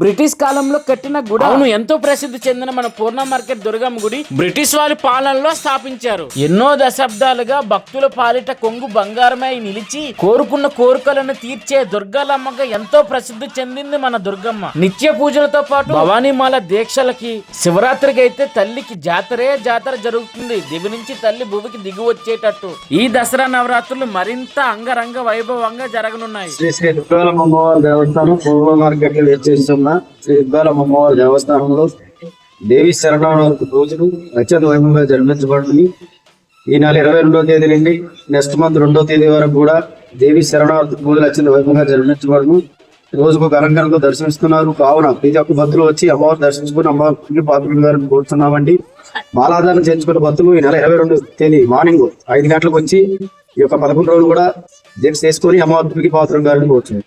British కాలంలో కట్టిన గుడి. అవును ఎంతో ప్రసిద్ధి చెందిన మన పూర్ణ మార్కెట్ దుర్గమ్మ గుడి బ్రిటిష్ వారి పాలనలో స్థాపించారు. ఎన్నో దశాబ్దాలుగా భక్తుల పాలిట కొంగు బంగారమై నిలిచి కోరుకున్న కోరికలను తీర్చే దుర్గాలమ్మగా ఎంతో ప్రసిద్ధి చెందింది మన దుర్గమ్మ. నిత్య పూజలతో పాటు భవానీమాల దీక్షలకి శివరాత్రికి అయితే తల్లికి జాతరే జాతర జరుగుతుంది. దివి నుంచి తల్లి భూమికి దిగి వచ్చేటట్టు. ఈ దసరా నవరాత్రులు మరింత అంగరంగ వైభవంగా జరగనున్నాయి. శ్రీ శ్రీ దుర్గాలమ్మ అమ్మవారి దేవస్థానం పూర్వ మార్కెట్ ఉన్న శ్రీ దుర్గాలమ్మ అమ్మవారి దేవస్థానంలో దేవి శరణావరాత్రి రోజులు అత్యంత వైభవంగా జరిపించబడింది ఈ నెల ఇరవై రెండవ తేదీ నుండి నెక్స్ట్ మంత్ రెండో తేదీ వరకు కూడా దేవి శరణావరాత్రి పూజలు అత్యంత వైభవంగా జరిపించబడును రోజుకు ఒక అలంకరణతో దర్శనిస్తున్నారు కావున ప్రతి ఒక్క భక్తులు వచ్చి అమ్మవారు దర్శించుకుని అమ్మవారి పాత్రులు గారిని కోరుతున్నామండి మాలాధారణ చేయించుకున్న భక్తులు ఈ నెల ఇరవై రెండు తేదీ మార్నింగ్ ఐదు గంటలకు వచ్చి ఈ యొక్క పదకొండు రోజులు కూడా దీక్ష చేసుకుని అమ్మవారికి పాత్రం గారిని కోరుతున్నారు